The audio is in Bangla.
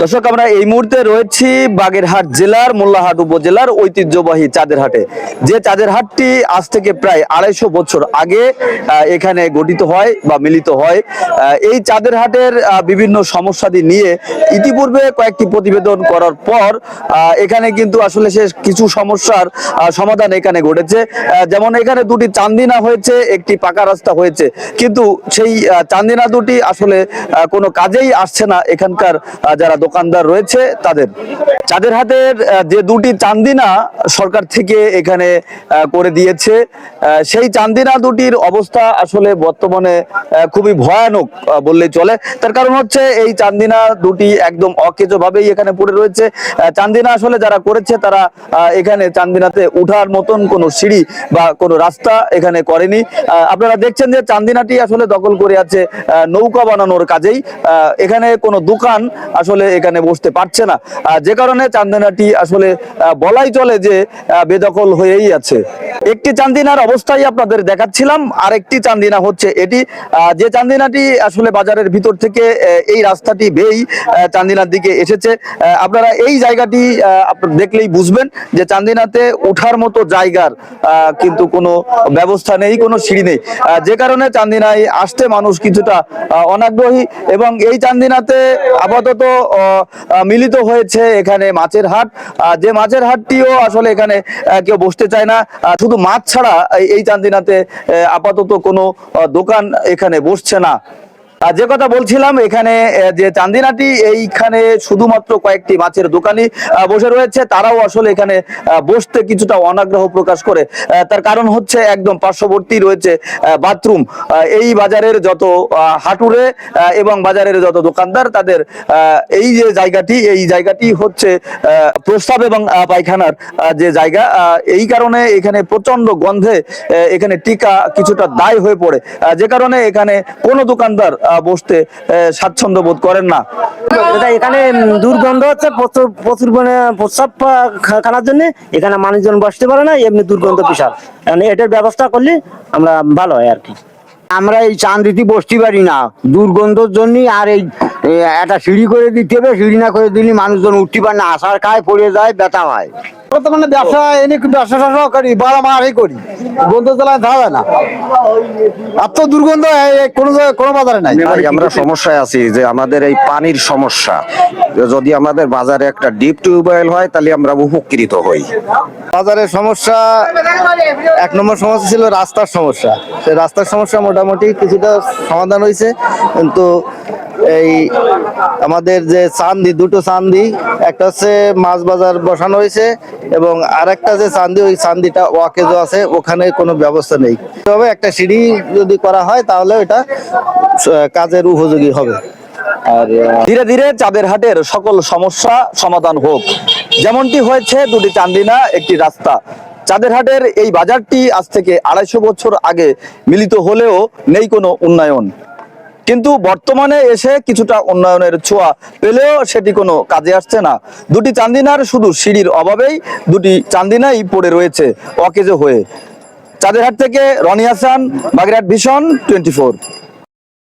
দর্শক, আমরা এই মুহূর্তে রয়েছি বাগেরহাট জেলার, মোল্লাহাট উপজেলার ঐতিহ্যবাহী চাঁদের হাটে। যে চাঁদের হাটটি আজ থেকে প্রায় আড়াইশো বছর আগে এখানে গঠিত হয় বা মিলিত হয়। এই চাঁদের হাটের বিভিন্ন সমস্যাদি নিয়ে ইতিপূর্বে কয়েকটি প্রতিবেদন করার পর এখানে কিন্তু আসলে সে কিছু সমস্যার সমাধান এখানে ঘটেছে। যেমন এখানে দুটি চান্দিনা হয়েছে, একটি পাকা রাস্তা হয়েছে। কিন্তু সেই চান্দিনা দুটি আসলে কোনো কাজেই আসছে না এখানকার যারা দোকানদার রয়েছে তাদের। চাঁদের হাতের যে দুটি চান্দিনা সরকার থেকে এখানে করে দিয়েছে সেই চান্দিনা দুটির অবস্থা আসলে বর্তমানে খুবই ভয়ানক বললেই চলে। তার কারণ হচ্ছে এই চান্দিনা দুটি একদম অকেজো ভাবেই এখানে পড়ে রয়েছে। চান্দিনা আসলে যারা করেছে তারা এখানে চান্দিনাতে উঠার মতন কোনো সিঁড়ি বা কোনো রাস্তা এখানে করেনি। আপনারা দেখছেন যে চান্দিনাটি আসলে দখল করে আছে নৌকা বানানোর কাজেই। এখানে কোনো দোকান আসলে এখানে বসতে পারছে না। যে কারণে চান্দনাটি আসলে বলাই চলে যে বেদখল হয়েই আছে। একটি চান্দিনার অবস্থাই আপনাদের দেখাচ্ছিলাম। আর একটি চান্দিনা হচ্ছে এটি। যে চান্দিনাটি আসলে বাজারের ভিতর থেকে এই রাস্তাটি বেই চান্দিনার দিকে এসেছে। আপনারা এই জায়গাটি দেখলেই বুঝবেন যে চান্দিনাতে ওঠার মতো জায়গার কিন্তু কোনো ব্যবস্থা নেই কোনো সিঁড়ি নেই। যে কারণে চান্দিনায় আসতে মানুষ কিছুটা অনাগ্রহী এবং এই চান্দিনাতে আপাতত মিলিত হয়েছে এখানে মাছের হাট। যে মাছের হাটটিও আসলে এখানে কেউ বসতে চায় না। আহ, শুধু মাছ ছাড়া এই- চান্দিনাতে আপাতত কোনো দোকান এখানে বসছে না। যে কথা বলছিলাম এখানে যে চান্দিনাটি এইখানে শুধুমাত্র কয়েকটি মাছের দোকানই বসে রয়েছে। তারাও আসলে এখানে বসতে কিছুটা অনাগ্রহ প্রকাশ করে। তার কারণ হচ্ছে একদম পার্শ্ববর্তী রয়েছে বাথরুম। এই বাজারের যত হাটুরে এবং বাজারের যত দোকানদার তাদের এই যে জায়গাটি এই জায়গাটি হচ্ছে আহ, প্রস্রাব এবং পায়খানার যে জায়গা এই কারণে এখানে প্রচণ্ড গন্ধে এখানে টিকা কিছুটা দায় হয়ে পড়ে। যে কারণে এখানে কোনো দোকানদার বসতে স্বাচ্ছন্দ্য বোধ করেন না। এখানে দুর্গন্ধ হচ্ছে প্রচুর প্রচুর মানে প্রস্রাব আহ, খা- খাওয়ার জন্য এখানে মানুষজন বসতে পারে না এমনি দুর্গন্ধ বিশাল। মানে এটার ব্যবস্থা করলে আমরা ভালো হয় আর কি। আমরা এই চান্দিতে বসতে পারি না। দুর্গন্ধর জন্য আর এই একটা সিঁড়ি করে দিতে হবে সিঁড়ি না করে দিলে মানুষজন উঠতে পারে না। আসার খায় পড়ে যায় ব্যথা হয়। বর্তমানে ব্যবসা এনে ব্যবসা ট্যাবসা করি বারো মাসই করি গন্ধ জ্বালায় ধরা না। এত দুর্গন্ধ এ- এ কোনো কোনো বাজারে নাই। আমরা সমস্যায় আছি যে আমাদের এই পানির সমস্যা। যদি আমাদের বাজারে একটা ডিপ টিউবওয়েল হয় তাহলে আমরা উপকৃত হই। বাজারের সমস্যা এক নম্বর সমস্যা ছিল রাস্তার সমস্যা। সেই রাস্তার সমস্যা মোটামুটি কিছুটা সমাধান হয়েছে কিন্তু এই আমাদের যে চান্দি, দুটো চান্দি, একটা হচ্ছে মাছ বাজার বসানো হয়েছে এবং আরেকটা যে চান্দি, ওই চান্দিটা ওয়াকেজো আছে, ওখানে কোনো ব্যবস্থা নেই। তবে একটা সিঁড়ি যদি করা হয়, তাহলে এটা কাজের উপযোগী হবে। আর ধীরে ধীরে চাঁদের হাটের সকল সমস্যা সমাধান হোক। যেমনটি হয়েছে, দুটি চান্দিনা একটি রাস্তা। চাঁদের হাটের এই বাজারটি আজ থেকে আড়াইশো বছর আগে মিলিত হলেও নেই কোনো উন্নয়ন। কিন্তু বর্তমানে এসে কিছুটা উন্নয়নের ছোঁয়া পেলেও সেটি কোনো কাজে আসছে না। দুটি চান্দিনার শুধু সিঁড়ির অভাবেই দুটি চান্দিনাই পড়ে রয়েছে অকেজো হয়ে। চাঁদেরহাট থেকে রনি হাসান, বাগেরহাট ভীষণ, টোয়েন্টি